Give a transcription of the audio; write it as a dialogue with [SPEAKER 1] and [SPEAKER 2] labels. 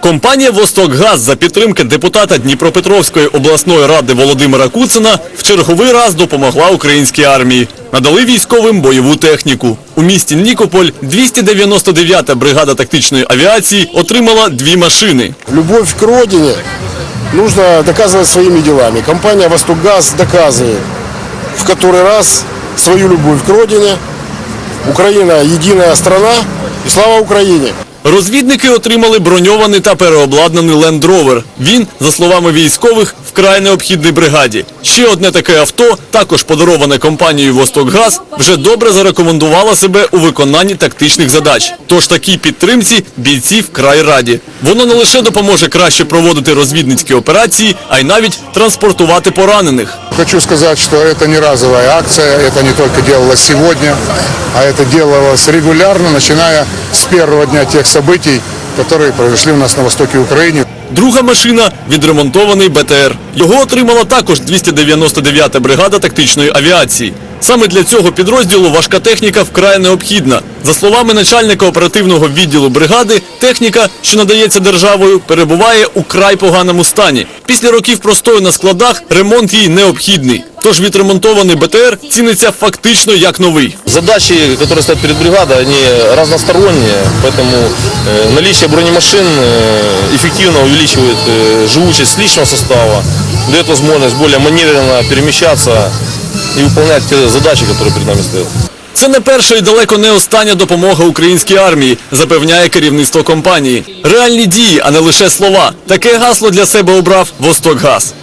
[SPEAKER 1] Компанія «Востокгаз» за підтримки депутата Дніпропетровської обласної ради Володимира Куцина в черговий раз допомогла українській армії. Надали військовим бойову техніку. У місті Нікополь 299-та бригада тактичної авіації отримала дві машини.
[SPEAKER 2] Любовь к родине нужно доказывать своими делами. Компания «Востокгаз» доказывает в который раз свою любовь к родине. Украина – единая страна. И слава Украине!
[SPEAKER 1] Розвідники отримали броньований та переобладнаний Land Rover. Він, за словами військових, вкрай необхідний бригаді. Ще одне таке авто, також подароване компанією «Востокгаз», вже добре зарекомендувало себе у виконанні тактичних задач. Тож такій підтримці бійці вкрай раді. Воно не лише допоможе краще проводити розвідницькі операції, а й навіть транспортувати поранених.
[SPEAKER 3] Хочу сказать, что это не разовая акция, это не только делалось сегодня, а это делалось регулярно, начиная с первого дня тех событий, которые произошли у нас на востоке Украины.
[SPEAKER 1] Друга машина – відремонтований БТР. Його отримала також 299-та бригада тактичної авіації. Саме для цього підрозділу важка техніка вкрай необхідна. За словами начальника оперативного відділу бригади, техніка, що надається державою, перебуває у край поганому стані. Після років простою на складах ремонт їй необхідний. Тож відремонтований БТР ціниться фактично як новий.
[SPEAKER 4] Задачи, которые стоят перед бригадой, они разносторонние, поэтому э, наличие бронемашин э, эффективно увеличивает э, живучесть личного состава, дает возможность более маневренно перемещаться и выполнять те задачи, которые перед нами стоят.
[SPEAKER 1] Це не перша і далеко не остання допомога українській армії, запевняє керівництво компанії. Реальні дії, а не лише слова. Таке гасло для себе обрав «Востокгаз».